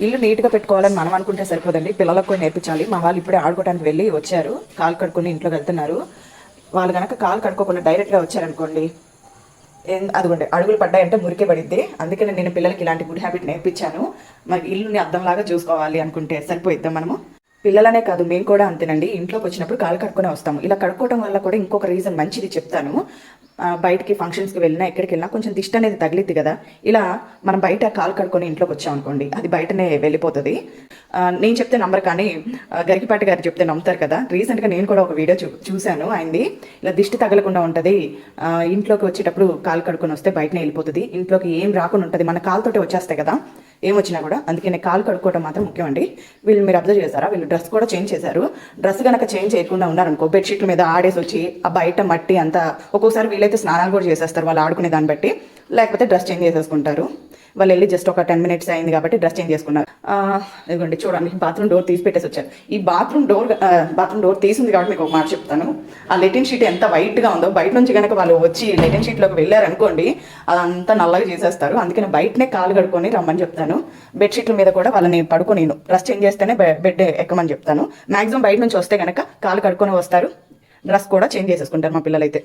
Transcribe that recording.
ఇల్లు నీట్గా పెట్టుకోవాలని మనం అనుకుంటే సరిపోదండి. పిల్లలకు కూడా నేర్పించాలి. మా వాళ్ళు ఇప్పుడే ఆడుకోవడానికి వెళ్ళి వచ్చారు. కాలు కడుక్కుని ఇంట్లోకి వెళ్తున్నారు. వాళ్ళు కనుక కాలు కడుక్కోకుండా డైరెక్ట్గా వచ్చారనుకోండి ఏం- అదిగోండి అడుగులు పడ్డాయంటే మురికే పడిద్ది. అందుకని నేను పిల్లలకి ఇలాంటి గుడ్ హ్యాబిట్ నేర్పించాను. మరి ఇల్లుని అద్దంలాగా చూసుకోవాలి అనుకుంటే సరిపోయిద్దాం మనము? పిల్లలనే కాదు మేము కూడా అంతేనండి. ఇంట్లోకి వచ్చినప్పుడు కాలు కడుక్కునే వస్తాము. ఇలా కడుక్కోవడం వల్ల కూడా ఇంకొక రీజన్ మంచిది చెప్తాను. బయటికి ఫంక్షన్స్కి వెళ్ళినా ఎక్కడికి వెళ్ళినా కొంచెం దిష్టి అనేది తగిలిద్ది కదా. ఇలా మనం బయట కాలు కడుకొని ఇంట్లోకి వచ్చామనుకోండి అది బయటనే వెళ్ళిపోతుంది. నేను చెప్తే నమ్మరు కానీ గరికిపాటి గారు చెప్తే నమ్ముతారు కదా. రీసెంట్గా నేను కూడా ఒక వీడియో చూ చూశాను ఆయనది ఇలా దిష్టి తగలకుండా ఉంటుంది. ఇంట్లోకి వచ్చేటప్పుడు కాలు కడుకొని వస్తే బయటనే వెళ్ళిపోతుంది. ఇంట్లోకి ఏం రాకుండా ఉంటుంది. మన కాలుతోటి వచ్చేస్తాయి కదా. ఏం వచ్చినా కూడా నేను కాలు కడుక్కోవడం మాత్రం ముఖ్యం అండి వీళ్ళు మీరు అబ్జర్వ్ చేశారా? వీళ్ళు డ్రెస్ కూడా చేంజ్ చేశారు. డ్రెస్ కనుక చేంజ్ చేయకుండా ఉన్నారనుకో బెడ్షీట్ల మీద ఆడేసి వచ్చి ఆ బయట మట్టి అంతా ఒక్కోసారి వీళ్ళైతే స్నానాలు కూడా చేసేస్తారు వాళ్ళు ఆడుకునే దాన్ని బట్టి. లేకపోతే డ్రెస్ చేంజ్ చేసేసుకుంటారు. వాళ్ళు వెళ్ళి జస్ట్ ఒక టెన్ మినిట్స్ అయింది కాబట్టి డ్రెస్ చేంజ్ చేసుకున్నారు. ఇదిగోండి చూడండి బాత్రూమ్ డోర్ తీసి పెట్టేసి వచ్చారు ఈ బాత్రూమ్ డోర్ బాత్రూమ్ డోర్ తీసింది కాబట్టి మీకు ఒక మాట చెప్తాను. ఆ లెటిన్ షీట్ ఎంత వైట్గా ఉందో బయట నుంచి కనుక వాళ్ళు వచ్చి లెటిన్ షీట్లోకి వెళ్ళారు అనుకోండి అదంతా నల్లగా చేసేస్తారు. అందుకని బయటనే కాలు కడుక్కొని రమ్మని చెప్తాను. బెడ్షీట్ల మీద కూడా వాళ్ళని పడుకొని డ్రెస్ చేంజ్ చేస్తేనే బెడ్ ఎక్కమని చెప్తాను. మాక్సిమం బయట నుంచి వస్తే కనుక కాలు కడుక్కొని వస్తారు. డ్రెస్ కూడా చేంజ్ చేసేసుకుంటారు మా పిల్లలైతే.